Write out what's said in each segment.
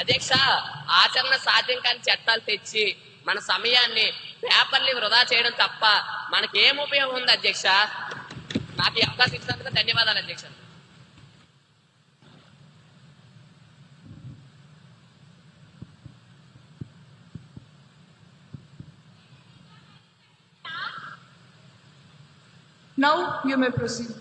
అధ్యక్ష. ఆచరణ సాధ్యం కాని చట్టాలు తెచ్చి మన సమయాన్ని పేపర్లు వృధా చేయడం తప్ప మనకి ఉపయోగం ఉంది అధ్యక్ష? నాకు ఈ అవకాశం ఇచ్చినందుకు ధన్యవాదాలు అధ్యక్ష. Now you may proceed.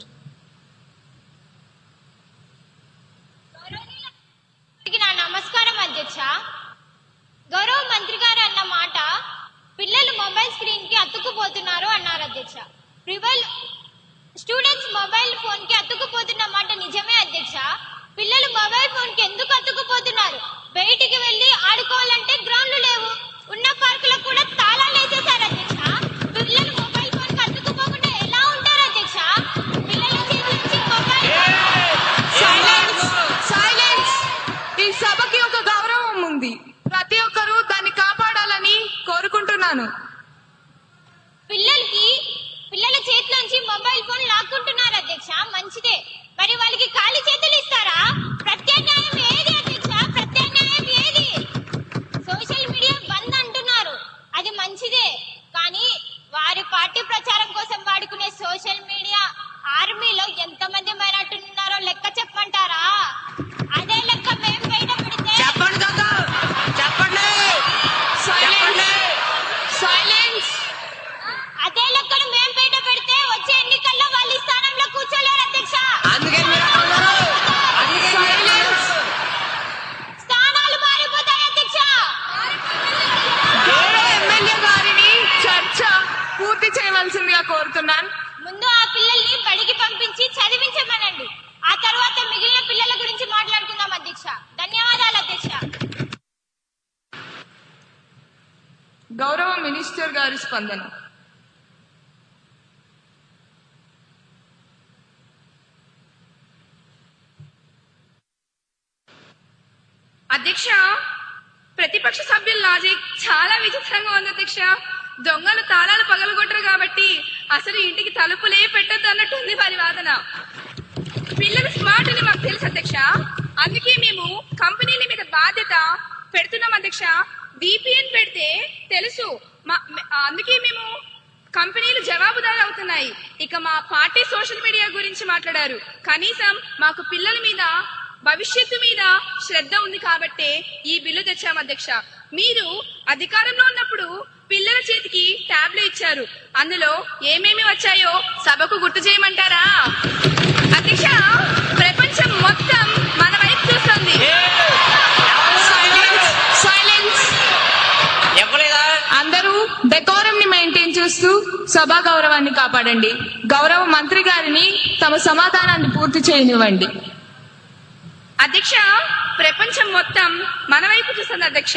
స్పందన. అధ్యక్ష ప్రతిపక్ష సభ్యుల లాజిక్ చాలా విచిత్రంగా ఉంది అధ్యక్ష. దొంగలు తాళాలు పగలగొట్టరు కాబట్టి అసలు ఇంటికి తలుపులే పెట్టద్దు అన్నట్టుంది వారి వాదన. పిల్లలు స్మార్ట్ అని మాకు తెలుసు అధ్యక్ష. అందుకే మేము కంపెనీల మీద బాధ్యత పెడుతున్నాం అధ్యక్ష. విపిఎన్ పెడితే తెలుసు. మా- అందుకే మేము కంపెనీలు జవాబుదారు అవుతున్నాయి ఇక మా పార్టీ సోషల్ మీడియా గురించి మాట్లాడారు. కనీసం మాకు పిల్లల మీద భవిష్యత్తు మీద శ్రద్ధ ఉంది కాబట్టే ఈ బిల్లు తెచ్చాం అధ్యక్ష. మీరు అధికారంలో ఉన్నప్పుడు పిల్లల చేతికి ట్యాబ్లు ఇచ్చారు. అందులో ఏమేమి వచ్చాయో సభకు గుర్తు చేయమంటారా? అధ్యక్ష ప్రపంచం మొత్తం మన వైపు చూస్తుంది సైలెన్స్ సైలెన్స్ ఇవ్వలేదా అందరూ డెకోరం ని మెయింటైన్ చేస్తూ సభా గౌరవాన్ని కాపాడండి. గౌరవ మంత్రి గారిని తమ సమాధానాన్ని పూర్తి చేయనివ్వండి. అధ్యక్ష ప్రపంచం మొత్తం మన వైపు చూస్తుంది అధ్యక్ష.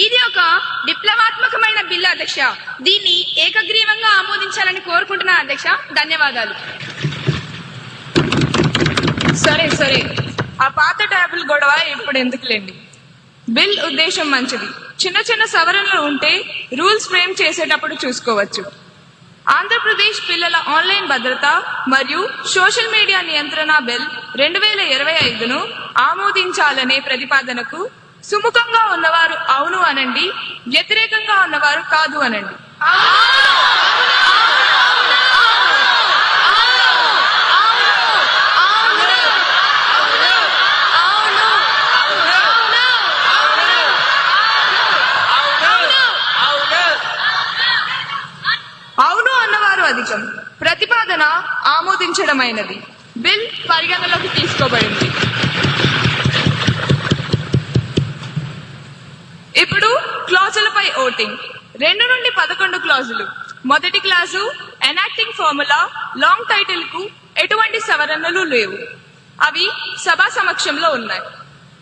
ఇది ఒక విప్లవాత్మకమైన బిల్లు అధ్యక్ష. దీన్ని ఏకగ్రీవంగా ఆమోదించాలని కోరుకుంటున్నా అధ్యక్ష. ధన్యవాదాలు. సరే సరే. ఆ పాత ట్యాబుల్ గొడవ ఇప్పుడు ఎందుకులేండి? బిల్ ఉద్దేశం మంచిది. చిన్న చిన్న సవరణలు ఉంటే రూల్స్ ఫ్రేమ్ చేసేటప్పుడు చూసుకోవచ్చు. ఆంధ్రప్రదేశ్ పిల్లల ఆన్లైన్ భద్రత మరియు సోషల్ మీడియా నియంత్రణ బిల్ రెండు వేల ఇరవై ఐదును ఆమోదించాలనే ప్రతిపాదనకు సుముఖంగా ఉన్నవారు అవును అనండి వ్యతిరేకంగా ఉన్నవారు కాదు అనండి అవును అన్నవారు అధికం ప్రతిపాదన ఆమోదించడమైనది బిల్ పరిగణలోకి తీసుకోబడింది. ఇప్పుడు క్లాజులపై ఓటింగ్. రెండు నుండి పదకొండు క్లాజులు. మొదటి క్లాజు ఎనాక్టింగ్ ఫార్ములా లాంగ్ టైటిల్కు ఎటువంటి సవరణలు లేవు. అవి సభా సమక్షంలో ఉన్నాయి.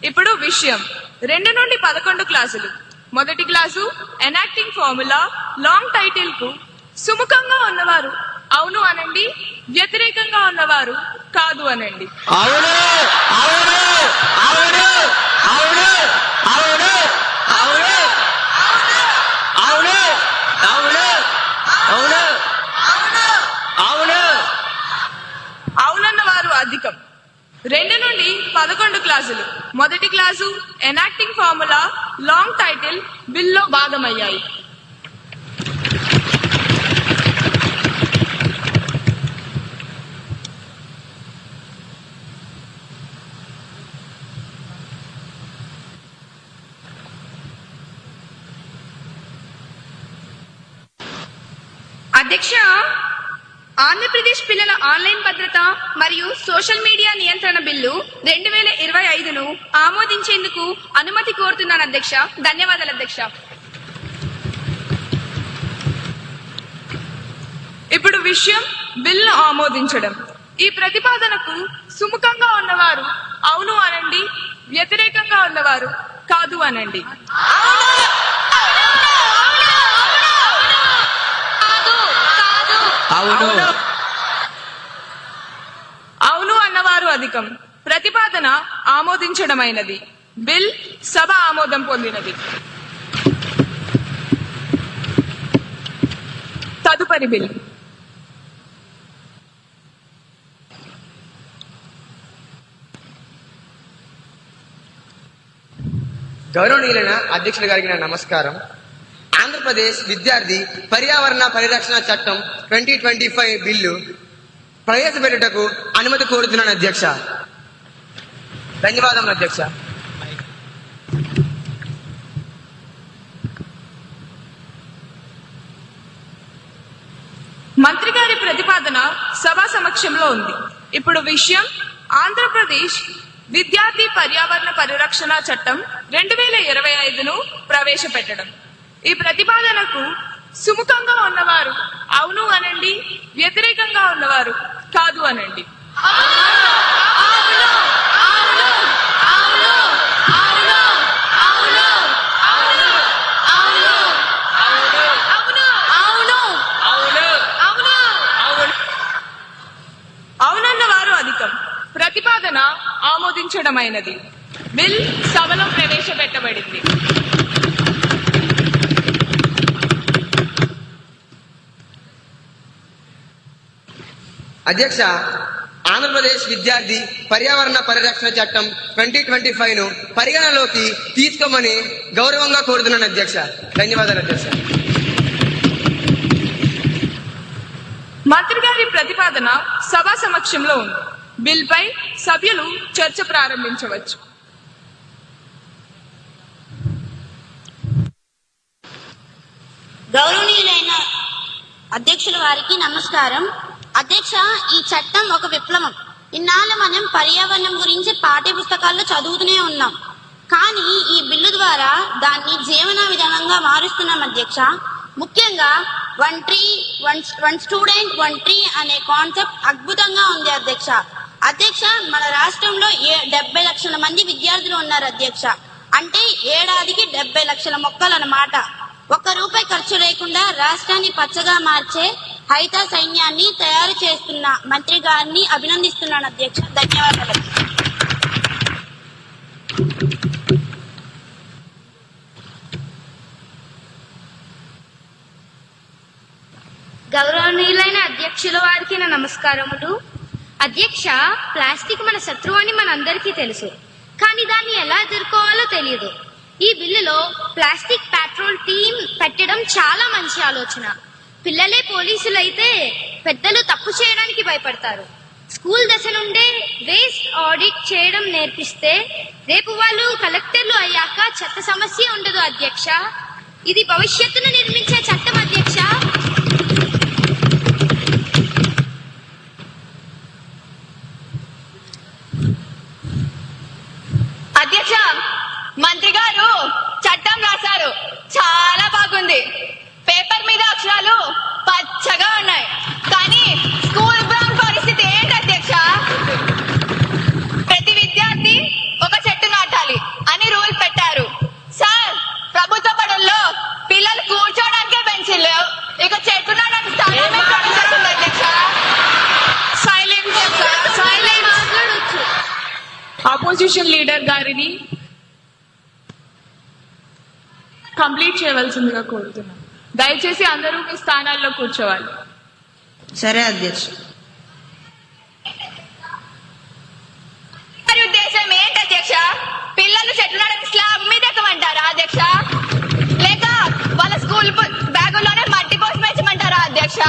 ఇప్పుడు విషయం. రెండు నుండి పదకొండు క్లాసులు మొదటి క్లాసు ఎనాక్టింగ్ ఫార్ములా లాంగ్ టైటిల్కు సుముఖంగా ఉన్నవారు. అవును అనండి ఉన్నవారు కాదు అనండి. అవును అవును అవును అవును అవును అవును అవును అవును అవును అవును. అవునన్న వారు అధికం. రెండు నుండి పదకొండు క్లాసులు క్లాసులు. మొదటి class enacting formula long title బిల్లో భాగమయ్యాయి. అధ్యక్ష ఆంధ్రప్రదేశ్ పిల్లల ఆన్లైన్ భద్రత మరియు సోషల్ మీడియా నియంత్రణ బిల్లు రెండు వేల ఇరవై ఐదును ఆమోదించేందుకు అనుమతి కోరుతున్నాను అధ్యక్ష. ధన్యవాదాలు అధ్యక్ష. ఇప్పుడు విషయం బిల్లు ఆమోదించడం. ఈ ప్రతిపాదనకు సుముఖంగా ఉన్నవారు అవును అనండి వ్యతిరేకంగా ఉన్నవారు కాదు అనండి. అవును. అవును. అన్నవారు అధికం. ప్రతిపాదన ఆమోదించడమైనది. బిల్ సభ ఆమోదం పొందినది. తదుపరి బిల్. గౌరవనీయులైన అధ్యక్షుల గారికి నా నమస్కారం. ఆంధ్రప్రదేశ్ విద్యార్థి పర్యావరణ పరిరక్షణ చట్టం ట్వంటీ ట్వంటీ ఫైవ్ బిల్లు ప్రవేశపెట్టుటకు అనుమతి కోరుతున్నాను అధ్యక్ష. ధన్యవాదములు అధ్యక్ష. మంత్రి గారి ప్రతిపాదన సభా సమక్షంలో ఉంది. ఇప్పుడు విషయం ఆంధ్రప్రదేశ్ విద్యార్థి పర్యావరణ పరిరక్షణ చట్టం రెండు వేల ఇరవై ఐదును ప్రవేశపెట్టడం. ఈ ప్రతిపాదనకు సుముఖంగా ఉన్నవారు అవును అనండి వ్యతిరేకంగా ఉన్నవారు కాదు అనండి. అవునన్న వారు అధికం. ప్రతిపాదన ఆమోదించడమైనది. బిల్ సభలో ప్రవేశపెట్టబడింది. అధ్యక్ష ఆంధ్రప్రదేశ్ విద్యార్థి పర్యావరణ పరిరక్షణ చట్టం ట్వంటీ ట్వంటీ ఫైవ్ను పరిగణలోకి తీసుకోమని గౌరవంగా కోరుతున్నాను అధ్యక్ష. ధన్యవాదాలు అధ్యక్ష. మంత్రి గారి ప్రతిపాదన సభ సమక్షంలో ఉంది. బిల్ పై సభ్యులు చర్చ ప్రారంభించవచ్చు. గౌరవనీయులైన అధ్యక్షుల వారికి నమస్కారం. అధ్యక్ష ఈ చట్టం ఒక విప్లవం. ఇన్నాళ్ళు మనం పర్యావరణం గురించి పాఠ్య పుస్తకాల్లో చదువుతూనే ఉన్నాం. కానీ ఈ బిల్లు ద్వారా దాన్ని జీవన విధానంగా మారుస్తున్నాం అధ్యక్ష. ముఖ్యంగా one tree one one student one tree అనే కాన్సెప్ట్ అద్భుతంగా ఉంది అధ్యక్ష. అధ్యక్ష మన రాష్ట్రంలో ఏ డెబ్బై లక్షల మంది విద్యార్థులు ఉన్నారు అధ్యక్ష. అంటే ఏడాదికి డెబ్బై లక్షల మొక్కలు అన్నమాట ఒక్క రూపాయి ఖర్చు లేకుండా రాష్ట్రాన్ని పచ్చగా మార్చే హైత సైన్యాన్ని తయారు చేస్తున్న మంత్రి గారిని అభినందిస్తున్నాను అధ్యక్ష. ధన్యవాదాలు. గౌరవనీయులైన అధ్యక్షుల వారికి నా నమస్కారములు. అధ్యక్ష ప్లాస్టిక్ మన శత్రువు అని మనందరికీ తెలుసు. కానీ దాన్ని ఎలా ఎదుర్కోవాలో తెలియదు ఈ బిల్లులో ప్లాస్టిక్ పెట్రోల్ టీమ్ పెట్టడం చాలా మంచి ఆలోచన. పిల్లలే పోలీసులు అయితే పెద్దలు తప్పు చేయడానికి భయపడతారు. స్కూల్ దశ నుండే వేస్ట్ ఆడిట్ చేయడం నేర్పిస్తే రేపు వాళ్ళు కలెక్టర్లు అయ్యాక చెత్త సమస్య ఉండదు అధ్యక్ష. ఇది భవిష్యత్తును నిర్మించే చట్టం కంప్లీట్ చేయవలసిందిగా కోరుతున్నాను దయచేసి అందరూ మీ స్థానాల్లో కూర్చోవాలి. సరే అధ్యక్ష. ఉద్దేశం ఏంటి అధ్యక్ష? పిల్లలు చెట్లు స్లాబ్ మీద ఎక్కమంటారా అధ్యక్ష? లేక వాళ్ళ స్కూల్ బ్యాగుల్లోనే మట్టి పోసి పెంచమంటారా అధ్యక్ష?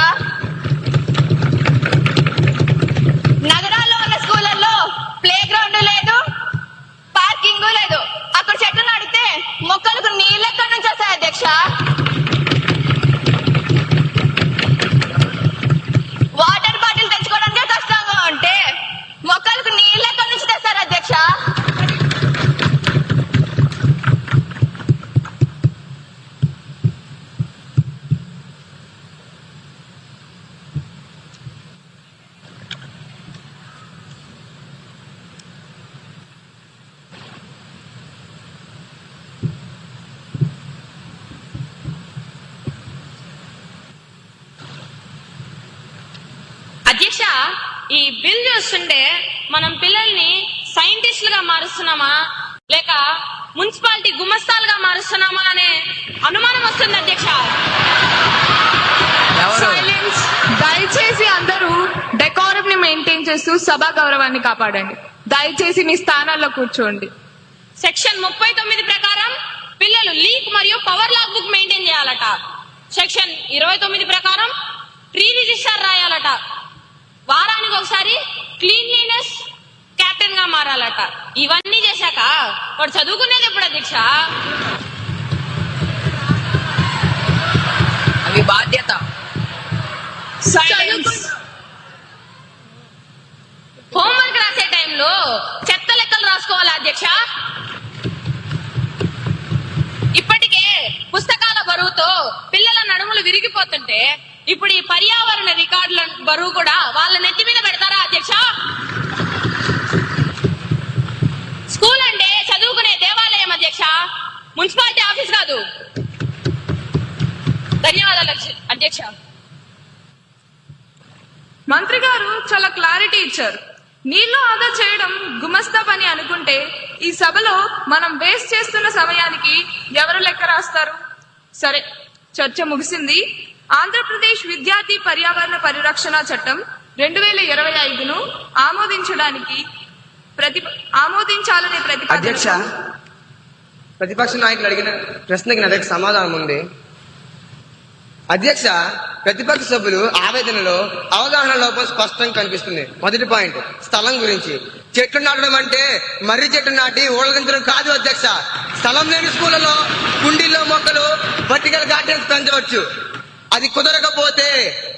ఈ బిల్ చూస్తుంటే మనం పిల్లల్ని సైంటిస్టులుగా మారుస్తున్నామా? లేక మున్సిపాలిటీ గుమస్తాలుగా మారుస్తున్నామా అనే అనుమానం వస్తుంది అధ్యక్ష. సైలెన్స్ దయచేసి అందరూ డెకోరం ని మెయింటైన్ చేస్తూ సభా గౌరవాన్ని కాపాడండి. దయచేసి మీ స్థానాల్లో కూర్చోండి. సెక్షన్ ముప్పై తొమ్మిది ప్రకారం పిల్లలు లీక్ మరియు పవర్ లాగ్ బుక్ మెయింటైన్ చేయాలట. సెక్షన్ ఇరవై తొమ్మిది ప్రకారం ప్రీ రిజిస్టర్ రాయాలట. వారానికి ఒకసారి క్లీన్లీనెస్ కెప్టెన్గా మారాలట. ఇవన్నీ చేశాక వాడు చదువుకునేది ఎప్పుడు అధ్యక్ష అవి బాధ్యత. హోంవర్క్ రాసే టైంలో చెత్త లెక్కలు రాసుకోవాలా అధ్యక్ష ఇప్పటికే పుస్తకాల బరువుతో పిల్లల నడుములు విరిగిపోతుంటే ఇప్పుడు ఈ పర్యావరణ రికార్డుల బరువు కూడా వాళ్ళ నెత్తి మీద పెడతారా అధ్యక్ష? స్కూల్ అంటే చదువుకునే దేవాలయం అధ్యక్ష. మున్సిపాలిటీ ఆఫీస్ కాదు. ధన్యవాదాలు అధ్యక్ష. మంత్రి గారు చాలా క్లారిటీ ఇచ్చారు. నీళ్ళు ఆదా చేయడం గుమస్తా పని అనుకుంటే ఈ సభలో మనం వేస్ట్ చేస్తున్న సమయానికి ఎవరు లెక్క రాస్తారు? సరే చర్చ ముగిసింది. ఆంధ్రప్రదేశ్ విద్యార్థి పర్యావరణ పరిరక్షణ చట్టం రెండు వేల ఇరవై ఐదును ఆమోదించడానికి ప్రతి ఆమోదించాలనే అధ్యక్ష ప్రతిపక్ష నాయకులు అడిగిన ప్రశ్నకి నా దగ్గర సమాధానం ఉంది. అధ్యక్ష ప్రతిపక్ష సభ్యులు ఆవేదనలో అవగాహన లోపం స్పష్టంగా కనిపిస్తుంది. మొదటి పాయింట్ స్థలం గురించి. చెట్లు నాటడం అంటే మర్రి చెట్టు నాటి ఊళ్ళగించడం కాదు అధ్యక్ష. స్థలం లేని స్కూళ్ళలో కుండీల్లో మొక్కలు వర్టికల్ గార్డెన్స్ పెంచవచ్చు. అది కుదరకపోతే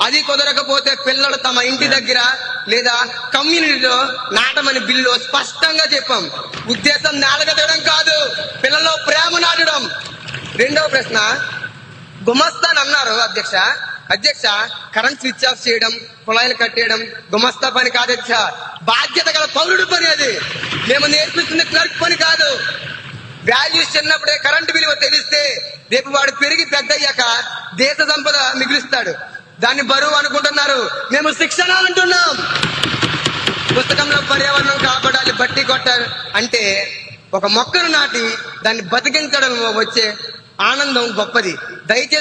అది కుదరకపోతే పిల్లలు తమ ఇంటి దగ్గర లేదా కమ్యూనిటీలో నాటమని బిల్లు స్పష్టంగా చెప్పాం. ఉద్దేశం నేలగదడం కాదు పిల్లల్లో ప్రేమ నాటడం. రెండవ ప్రశ్న గుమస్తాన్ అన్నారు అధ్యక్ష. అధ్యక్ష కరెంట్ స్విచ్ ఆఫ్ చేయడం కుళాయిలు కట్టేయడం గుమస్తా పని కాదు అధ్యక్ష. బాధ్యత గల పౌరుడు పని అది. మేము నేర్పిస్తున్న క్లర్క్ పని కాదు. వాల్యూస్ చిన్నప్పుడే కరెంటు విలువ తెలిస్తే రేపు వాడు పెరిగి పెద్దయ్యాక దేశ సంపద మిగులుస్తాడు. దాన్ని బరువు అనుకుంటున్నారు. మేము శిక్షణ అంటున్నాం. పుస్తకంలో పర్యావరణం కాపాడాలి బట్టి కొట్టాలి అంటే ఒక మొక్కను నాటి దాన్ని బతికించడం వచ్చే ఆనందం గొప్పది. దయచేసి